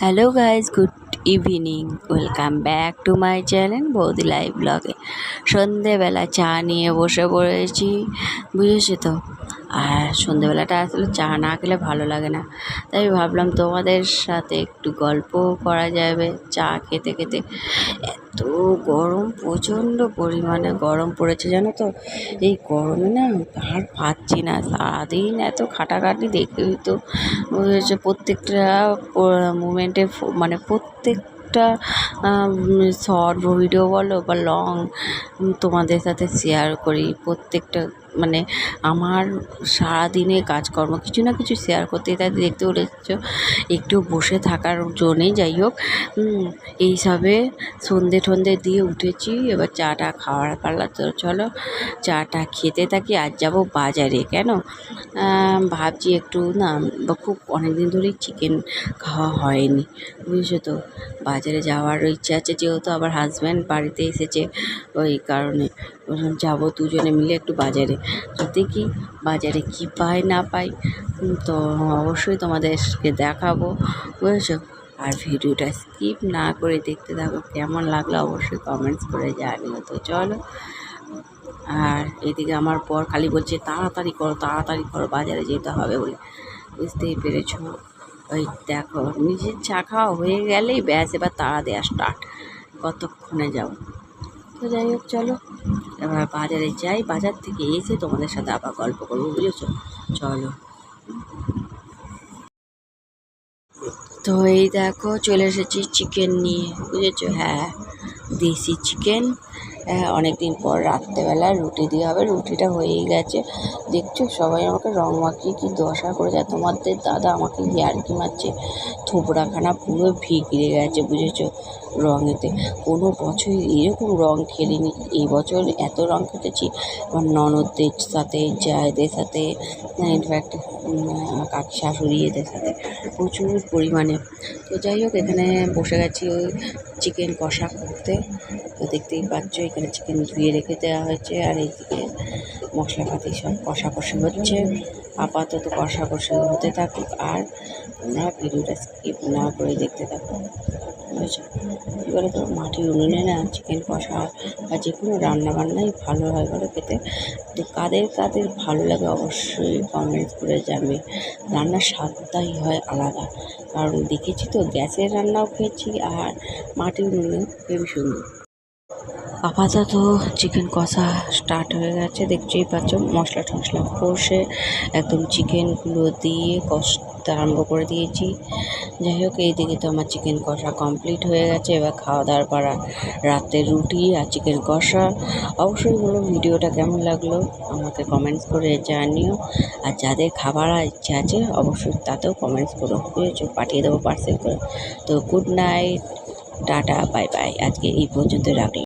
Hello guys good evening welcome back to my channel Boudi live ব্লগে সন্ধেবেলা চা নিয়ে বসে পড়েছি, বুঝেছি তো? আর সন্ধেবেলাটা আসলে চা না খেলে ভালো লাগে না। তাই ভাবলাম তোমাদের সাথে একটু গল্পও করা যাবে। চা খেতে খেতে এত গরম, প্রচণ্ড পরিমাণে গরম পড়েছে জানো তো? এই গরমে না আর পাচ্ছি না। সারাদিন এত খাটাখাটি দেখেই তো হয়েছে প্রত্যেকটা মুমেন্টে মানে প্রত্যেকটা শর্ট ভিডিও বলো বা লং তোমাদের সাথে শেয়ার করি। প্রত্যেকটা মানে আমার সারাদিনে কাজকর্ম কিছু না কিছু শেয়ার করতেই তাই দেখতে উঠেছো একটু বসে থাকার জন্যেই যাই হোক এইসবে সন্ধে টন্ধে দিয়ে উঠেছি। এবার চাটা খাওয়ার পারলা তো চলো চাটা খেতে থাকি আর যাব বাজারে। কেন? ভাবছি একটু না খুব অনেক দিন ধরেই চিকেন খাওয়া হয়নি। বুঝেছ? তো বাজারে যাওয়ার ইচ্ছা আছে, যেহেতু আবার হাজব্যান্ড বাড়িতে এসেছে, ওই কারণে। যাব দুজনে মিলে একটু বাজারে। তো দেখি বাজারে কী পাই, না পাই তো অবশ্যই তোমাদেরকে দেখাবো, বুঝেছ? আর ভিডিওটা স্কিপ না করে দেখতে থাকো, কেমন লাগল অবশ্যই কমেন্টস করে জানিও। তো চলো, আর এদিকে আমার পর খালি বলছে, তাড়াতাড়ি করো তাড়াতাড়ি করো, বাজারে যেতে হবে বলে। বুঝতেই পেরেছ? ওই দেখো, নিজের চা খাওয়া হয়ে গেলেই ব্যাস, এবার তাড়া দেওয়া স্টার্ট কতক্ষণে যাব? তো যাই হোক, চলো। এবার বাজারে যাই, বাজার থেকে এসে তোমাদের সাথে আবার গল্প করব, বুঝেছ? চলো। তো এই দেখো, চলে এসেছি চিকেন নিয়ে, বুঝেছ? হ্যাঁ দেশি চিকেন অনেক দিন পর রাত্রেবেলা রুটি দিয়ে হবে। রুটিটা হয়েই গেছে। দেখছ, সবাই আমাকে রং মাখিয়ে কী দশা করে যায়। তোমাদের দাদা আমাকে ইয়ার্কি মারছে। থোবড়াখানা পুরো ভিগড়ে গেছে, বুঝেছ? রঙেতে। কোনো বছর এরকম রং খেলিনি। এই বছর এত রং খেটেছি। আমার ননদদের সাথে, জায়েদের সাথে ইনফ্যাক্ট কাকি শাশুড়ি এদের সাথে। প্রচুর পরিমাণে। তো যাই হোক, এখানে বসে গেছি ওই চিকেন কষা করতে। তো দেখতেই পাচ্ছ, এখানে চিকেন ধুয়ে রেখে দেওয়া হয়েছে আর এইদিকে মশলাপাতি সব কষাকষি হচ্ছে। আপাতত কষাকষি হতে থাকুক আর তোমরা ভিডিওটা স্কিপ না করে দেখতে থাকো বুঝেছ? এবারে তো মাটির উনুনে না চিকেন কষা বা যে কোনো রান্নাবান্নাই ভালো হয় বলে খেতে। তো কাদের কাদের ভালো লাগে অবশ্যই কমেন্টস করে জানবে। রান্নার স্বাদটাই হয় আলাদা। কারণ দেখেছি তো, গ্যাসের রান্নাও খেয়েছি আর মাটির উনুনে খুবই সুন্দর। আপাতত চিকেন কষা স্টার্ট হয়ে গেছে। দেখতেই পাচ্ছ, মশলা টশলা কষে একদম চিকেনগুলো দিয়ে কষতে আরম্ভ করে দিয়েছি। যাই হোক, এইদিকে তো আমার চিকেন কষা কমপ্লিট হয়ে গেছে। এবার খাওয়া দাওয়ার পাড়া রাতে রুটি আর চিকেন কষা। অবশ্যই বলো, ভিডিওটা কেমন লাগল? আমাকে কমেন্টস করে জানিও। আর যাদের খাবার ইচ্ছা আছে, অবশ্যই তাতেও কমেন্টস করো। পাঠিয়ে দেবো পার্সেল করে। তো good night tata bye bye আজকে এই পর্যন্ত রাখলাম।